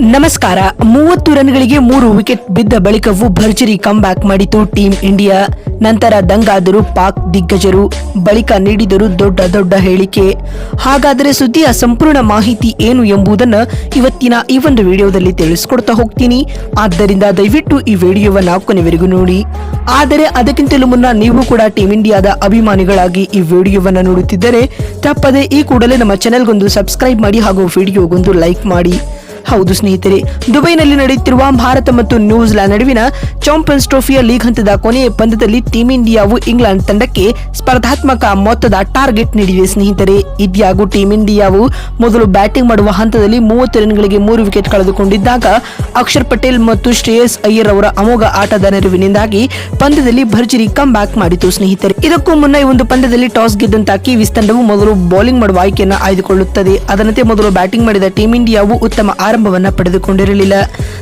ನಮಸ್ಕಾರ. ಮೂವತ್ತು ರನ್ಗಳಿಗೆ ಮೂರು ವಿಕೆಟ್ ಬಿದ್ದ ಬಳಿಕವೂ ಭರ್ಜರಿ ಬ್ಯಾಕ್ ಮಾಡಿತು ಟೀಂ ಇಂಡಿಯಾ ನಂತರ ದಂಗಾದರು, ಪಾಕ್ ದಿಗ್ಗಜರು, ಬಳಿಕ ನೀಡಿದರು ದೊಡ್ಡ ದೊಡ್ಡ ಹೇಳಿಕೆ. ಹಾಗಾದರೆ ಸುದ್ದಿಯ ಸಂಪೂರ್ಣ ಮಾಹಿತಿ ಏನು ಎಂಬುದನ್ನು ಇವತ್ತಿನ ಈ ಒಂದು ವಿಡಿಯೋದಲ್ಲಿ ತಿಳಿಸ್ಕೊಡ್ತಾ ಹೋಗ್ತೀನಿ. ಆದ್ದರಿಂದ ದಯವಿಟ್ಟು ಈ ವಿಡಿಯೋವನ್ನು ಕೊನೆವರೆಗೂ ನೋಡಿ. ಆದರೆ ಅದಕ್ಕಿಂತಲೂ ಮುನ್ನ ನೀವು ಕೂಡ ಟೀಂ ಇಂಡಿಯಾದ ಅಭಿಮಾನಿಗಳಾಗಿ ಈ ವಿಡಿಯೋವನ್ನು ನೋಡುತ್ತಿದ್ದರೆ ತಪ್ಪದೆ ಈ ಕೂಡಲೇ ನಮ್ಮ ಚಾನೆಲ್ಗೊಂದು ಸಬ್ಸ್ಕ್ರೈಬ್ ಮಾಡಿ ಹಾಗೂ ವಿಡಿಯೋಗೊಂದು ಲೈಕ್ ಮಾಡಿ. ಹೌದು ಸ್ನೇಹಿತರೆ, ದುಬೈನಲ್ಲಿ ನಡೆಯುತ್ತಿರುವ ಭಾರತ ಮತ್ತು ನ್ಯೂಜಿಲೆಂಡ್ ನಡುವಿನ ಚಾಂಪಿಯನ್ಸ್ ಟ್ರೋಫಿಯ ಲೀಗ್ ಹಂತದ ಕೊನೆಯ ಪಂದ್ಯದಲ್ಲಿ ಟೀಂ ಇಂಡಿಯಾವು ಇಂಗ್ಲೆಂಡ್ ತಂಡಕ್ಕೆ ಸ್ಪರ್ಧಾತ್ಮಕ ಮೊತ್ತದ ಟಾರ್ಗೆಟ್ ನೀಡಿದೆ ಸ್ನೇಹಿತರೆ. ಇದ್ಯಾಗೂ ಟೀಂ ಇಂಡಿಯಾವು ಮೊದಲು ಬ್ಯಾಟಿಂಗ್ ಮಾಡುವ ಹಂತದಲ್ಲಿ ಮೂವತ್ತು ರನ್ಗಳಿಗೆ ಮೂರು ವಿಕೆಟ್ ಕಳೆದುಕೊಂಡಿದ್ದಾಗ ಅಕ್ಷರ್ ಪಟೇಲ್ ಮತ್ತು ಶ್ರೇಯಸ್ ಅಯ್ಯರ್ ಅವರ ಅಮೋಘ ಆಟದ ನೆರವಿನಿಂದಾಗಿ ಪಂದ್ಯದಲ್ಲಿ ಭರ್ಜರಿ ಕಮ್ ಬ್ಯಾಕ್ ಮಾಡಿತು ಸ್ನೇಹಿತರೆ. ಇದಕ್ಕೂ ಮುನ್ನ ಈ ಒಂದು ಪಂದ್ಯದಲ್ಲಿ ಟಾಸ್ ಗೆದ್ದಂತಹ ಕಿವೀಸ್ ತಂಡವು ಮೊದಲು ಬೌಲಿಂಗ್ ಮಾಡುವ ಆಯ್ಕೆಯನ್ನು ಆಯ್ದುಕೊಳ್ಳುತ್ತದೆ. ಅದರಂತೆ ಮೊದಲು ಬ್ಯಾಟಿಂಗ್ ಮಾಡಿದ ಟೀಂ ಇಂಡಿಯಾವು ಉತ್ತಮ ಆರಂಭವನ್ನ ಪಡೆದುಕೊಂಡಿರಲಿಲ್ಲ.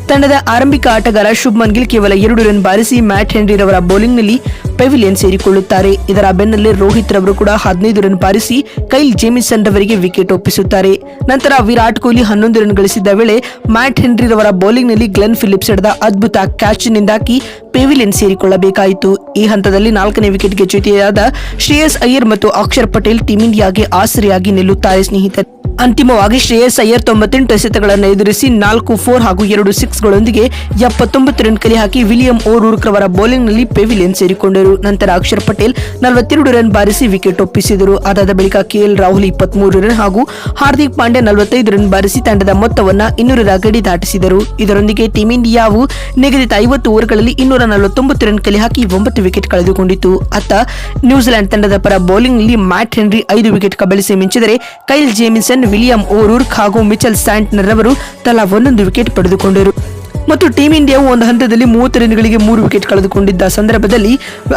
ತಂಡದ ಆರಂಭಿಕ ಆಟಗಾರ ಶುಭ್ಮನ್ ಗಿಲ್ ಕೇವಲ ಎರಡು ರನ್ ಬಾರಿಸಿ ಮ್ಯಾಟ್ ಹೆನ್ರಿರವರ ಬೌಲಿಂಗ್ನಲ್ಲಿ ಪೆವಿಲಿಯನ್ ಸೇರಿಕೊಳ್ಳುತ್ತಾರೆ. ಇದರ ಬೆನ್ನಲ್ಲೇ ರೋಹಿತ್ ರವರು ಕೂಡ ಹದಿನೈದು ರನ್ ಬಾರಿಸಿ ಕೈಲ್ ಜೇಮಿಸನ್ ರವರಿಗೆ ವಿಕೆಟ್ ಒಪ್ಪಿಸುತ್ತಾರೆ. ನಂತರ ವಿರಾಟ್ ಕೊಹ್ಲಿ ಹನ್ನೊಂದು ರನ್ ಗಳಿಸಿದ್ದ ವೇಳೆ ಮ್ಯಾಟ್ ಹೆನ್ರಿ ರವರ ಬೌಲಿಂಗ್ನಲ್ಲಿ ಗ್ಲೆನ್ ಫಿಲಿಪ್ಸ್ ಹಿಡಿದ ಅದ್ಭುತ ಕ್ಯಾಚ್ ನಿಂದಾಗಿ ಪೆವಿಲಿಯನ್ ಸೇರಿಕೊಳ್ಳಬೇಕಾಯಿತು. ಈ ಹಂತದಲ್ಲಿ ನಾಲ್ಕನೇ ವಿಕೆಟ್ಗೆ ಜೊತೆಯಾದ ಶ್ರೇಯಸ್ ಅಯ್ಯರ್ ಮತ್ತು ಅಕ್ಷರ್ ಪಟೇಲ್ ಟೀಮ್ ಇಂಡಿಯಾಗೆ ಆಸರೆಯಾಗಿ ನಿಲ್ಲುತ್ತಾರೆ ಸ್ನೇಹಿತರೆ. ಅಂತಿಮವಾಗಿ ಶ್ರೇಯಸ್ ಅಯ್ಯರ್ ತೊಂಬತ್ತೆಂಟು ಎಸೆತಗಳನ್ನು ಎದುರಿಸಿ ನಾಲ್ಕು, ಫೋರ್ ಹಾಗೂ ಎರಡು ಸಿಕ್ಸ್ಗಳೊಂದಿಗೆ ಎಪ್ಪತ್ತೊಂಬತ್ತು ರನ್ ಕಲೆ ಹಾಕಿ ವಿಲಿಯಂ ಓರೂರ್ಕ್ ರವರ ಬೌಲಿಂಗ್ನಲ್ಲಿ ಪೆವಿಲಿಯನ್ ಸೇರಿಕೊಂಡರು. ನಂತರ ಅಕ್ಷರ್ ಪಟೇಲ್ ನಲವತ್ತೆರಡು ರನ್ ಬಾರಿಸಿ ವಿಕೆಟ್ ಒಪ್ಪಿಸಿದರು. ಅದಾದ ಬಳಿಕ ಕೆಎಲ್ ರಾಹುಲ್ ಇಪ್ಪತ್ಮೂರು ರನ್ ಹಾಗೂ ಹಾರ್ದಿಕ್ ಪಾಂಡ್ಯ ನಲವತ್ತೈದು ರನ್ ಬಾರಿಸಿ ತಂಡದ ಮೊತ್ತವನ್ನು ಇನ್ನೂರರ ಗಡಿ ದಾಟಿಸಿದರು. ಇದರೊಂದಿಗೆ ಟೀಂ ಇಂಡಿಯಾವು ನಿಗದಿತ ಐವತ್ತು ಓವರ್ಗಳಲ್ಲಿ ಇನ್ನೂರ ನಲವತ್ತೊಂಬತ್ತು ರನ್ ಕಲೆ ಹಾಕಿ ಒಂಬತ್ತು ವಿಕೆಟ್ ಕಳೆದುಕೊಂಡಿತು ಅತ್ತ ನ್ಯೂಜಿಲೆಂಡ್ ತಂಡದ ಪರ ಬೌಲಿಂಗ್ನಲ್ಲಿ ಮ್ಯಾಟ್ ಹೆನ್ರಿ ಐದು ವಿಕೆಟ್ ಕಬಳಿಸಿ ಮಿಂಚಿದರೆ ಕೈಲ್ ಜೇಮಿಸನ್ ವಿಲಿಯಂ ಓರೂರ್ಕ್ ಹಾಗೂ ಮಿಚಲ್ ಸ್ಯಾಂಟ್ನರ್ ಅವರು ತಲಾ ಒಂದೊಂದು ವಿಕೆಟ್ ಪಡೆದುಕೊಂಡರು. ಮತ್ತು ಟೀಂ ಇಂಡಿಯಾವು ಒಂದು ಹಂತದಲ್ಲಿ ಮೂವತ್ತು ರನ್ಗಳಿಗೆ ಮೂರು ವಿಕೆಟ್ ಕಳೆದುಕೊಂಡಿದ್ದ ಸಂದರ್ಭದಲ್ಲಿ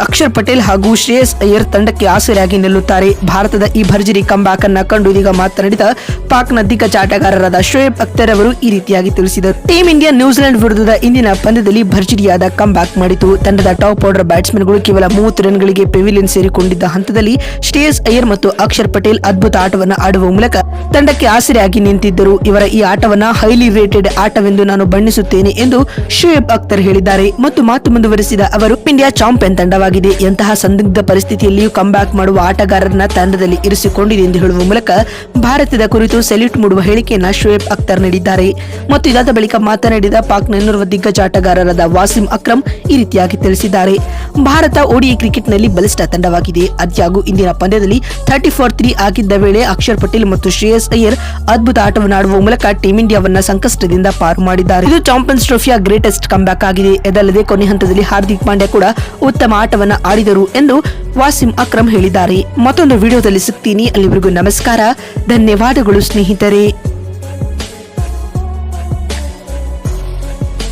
ಅಕ್ಷರ್ ಪಟೇಲ್ ಹಾಗೂ ಶ್ರೇಯಸ್ ಅಯ್ಯರ್ ತಂಡಕ್ಕೆ ಆಸರೆಯಾಗಿ ನಿಲ್ಲುತ್ತಾರೆ. ಭಾರತದ ಈ ಭರ್ಜರಿ ಕಂಬ್ಯಾಕ್ ಅನ್ನ ಕಂಡು ಇದೀಗ ಮಾತನಾಡಿದ ಪಾಕ್ನ ದಿಗ್ಗಜ ಆಟಗಾರರಾದ ಶೋಯಬ್ ಅಖ್ತರ್ ಅವರು ಈ ರೀತಿಯಾಗಿ ತಿಳಿಸಿದರು. ಟೀಂ ಇಂಡಿಯಾ ನ್ಯೂಜಿಲೆಂಡ್ ವಿರುದ್ಧದ ಇಂದಿನ ಪಂದ್ಯದಲ್ಲಿ ಭರ್ಜರಿಯಾದ ಕಂಬ್ಯಾಕ್ ಮಾಡಿತು. ತಂಡದ ಟಾಪ್ ಆರ್ಡರ್ ಬ್ಯಾಟ್ಸ್ಮನ್ಗಳು ಕೇವಲ ಮೂವತ್ತು ರನ್ಗಳಿಗೆ ಪೆವಿಲಿಯನ್ ಸೇರಿಕೊಂಡಿದ್ದ ಹಂತದಲ್ಲಿ ಶ್ರೇಯಸ್ ಅಯ್ಯರ್ ಮತ್ತು ಅಕ್ಷರ್ ಪಟೇಲ್ ಅದ್ಭುತ ಆಟವನ್ನು ಆಡುವ ಮೂಲಕ ತಂಡಕ್ಕೆ ಆಸರೆಯಾಗಿ ನಿಂತಿದ್ದರು. ಇವರ ಈ ಆಟವನ್ನ ಹೈಲಿ ರೇಟೆಡ್ ಆಟವೆಂದು ನಾನು ಬಣ್ಣಿಸುತ್ತೇನೆ ಎಂದು ಶೋಯಬ್ ಅಖ್ತರ್ ಹೇಳಿದ್ದಾರೆ. ಮತ್ತು ಮಾತು ಮುಂದುವರೆಸಿದ ಅವರು, ಇಂಡಿಯಾ ಚಾಂಪಿಯನ್ ತಂಡವಾಗಿದೆ. ಎಂತಹ ಸಂದಿಗ್ಧ ಪರಿಸ್ಥಿತಿಯಲ್ಲಿಯೂ ಕಂಬ್ಯಾಕ್ ಮಾಡುವ ಆಟಗಾರರನ್ನ ತಂಡದಲ್ಲಿ ಇರಿಸಿಕೊಂಡಿದೆ ಎಂದು ಹೇಳುವ ಮೂಲಕ ಭಾರತದ ಕುರಿತು ಸೆಲ್ಯೂಟ್ ಮೂಡುವ ಹೇಳಿಕೆಯನ್ನ ಶೋಯಬ್ ಅಖ್ತರ್ ನೀಡಿದ್ದಾರೆ. ಮತ್ತು ಇದಾದ ಬಳಿಕ ಮಾತನಾಡಿದ ಪಾಕ್ ನೆನ್ನೂರುವ ದಿಗ್ಗಜ ಆಟಗಾರರಾದ ವಾಸಿಂ ಅಕ್ರಮ್ ಈ ರೀತಿಯಾಗಿ ತಿಳಿಸಿದ್ದಾರೆ. ಭಾರತ ಓಡಿ ಕ್ರಿಕೆಟ್ನಲ್ಲಿ ಬಲಿಷ್ಠ ತಂಡವಾಗಿದೆ. ಅದ್ಯಾಗೂ ಇಂದಿನ ಪಂದ್ಯದಲ್ಲಿ ಥರ್ಟಿ ಫೋರ್ ತ್ರೀ ಆಗಿದ್ದ ವೇಳೆ ಅಕ್ಷರ್ ಪಟೇಲ್ ಮತ್ತು ಶ್ರೇಯಸ್ ಅಯ್ಯರ್ ಅದ್ಭುತ ಆಟವನ್ನು ಆಡುವ ಮೂಲಕ ಟೀಂ ಇಂಡಿಯಾವನ್ನ ಸಂಕಷ್ಟದಿಂದ ಪಾರು ಮಾಡಿದ್ದಾರೆ. ಇದು ಚಾಂಪಿಯನ್ಸ್ ಟ್ರೋಫಿಯ ಗ್ರೇಟೆಸ್ಟ್ ಕಂಬ್ಯಾಕ್ ಆಗಿದೆ. ಇದಲ್ಲದೆ ಕೊನೆ ಹಂತದಲ್ಲಿ ಹಾರ್ದಿಕ್ ಪಾಂಡ್ಯ ಕೂಡ ಉತ್ತಮ ಆಟವನ್ನು ಆಡಿದರು ಎಂದು ವಾಸಿಂ ಅಕ್ರಮ್ ಹೇಳಿದ್ದಾರೆ. ಮತ್ತೊಂದು ವಿಡಿಯೋದಲ್ಲಿ ಸಿಗ್ತೀನಿ. ಅಲ್ಲಿವರೆಗೂ ನಮಸ್ಕಾರ. ಧನ್ಯವಾದಗಳು ಸ್ನೇಹಿತರೆ.